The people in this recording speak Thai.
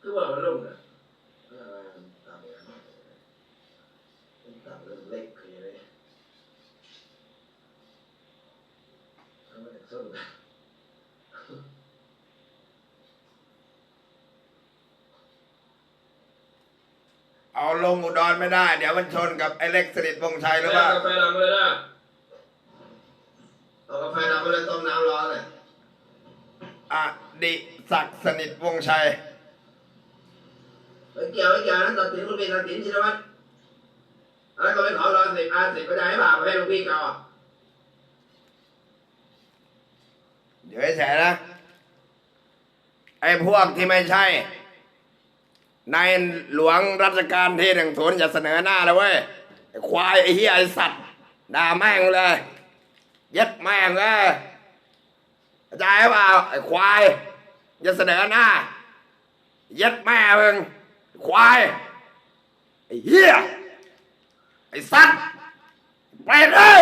คือว่ามันลงมนะต่างกันต่างเรื่องเล็กคืออะไรทำไมถึงส้นนะเอาลงอุดรไม่ได้ เดี๋ยวมันชนกับไอเล็กสนิทวงชัยหรือเปล่าเอากาแฟดำเลยนะเอากาแฟดำไปเลยต้มน้ำร้อนเลยอะดิศักสนิทวงชัย ไม่เกี่ยวไม่เกี่ยวนั้นตัดสินคุณพี่ตัดสินชินวัตรแล้วก็ไปขอรอสิบอาสิบก็ได้เปล่าให้ลูกพี่เก่าเดี๋ยวให้แฉนะไอ้พวกที่ไม่ใช่ในหลวงรัชกาลที่หนึ่งศูนย์อย่าเสนอหน้าเลยเว้ยควายไอ้เหี้ยไอ้สัตว์ด่าแม่งเลยย็ดแม่งเลยใจเปล่าไอ้ควายอย่าเสนอหน้าย็ดแม่มึง ควายไอ้เหี้ยไอ้สัตว์ไปเลย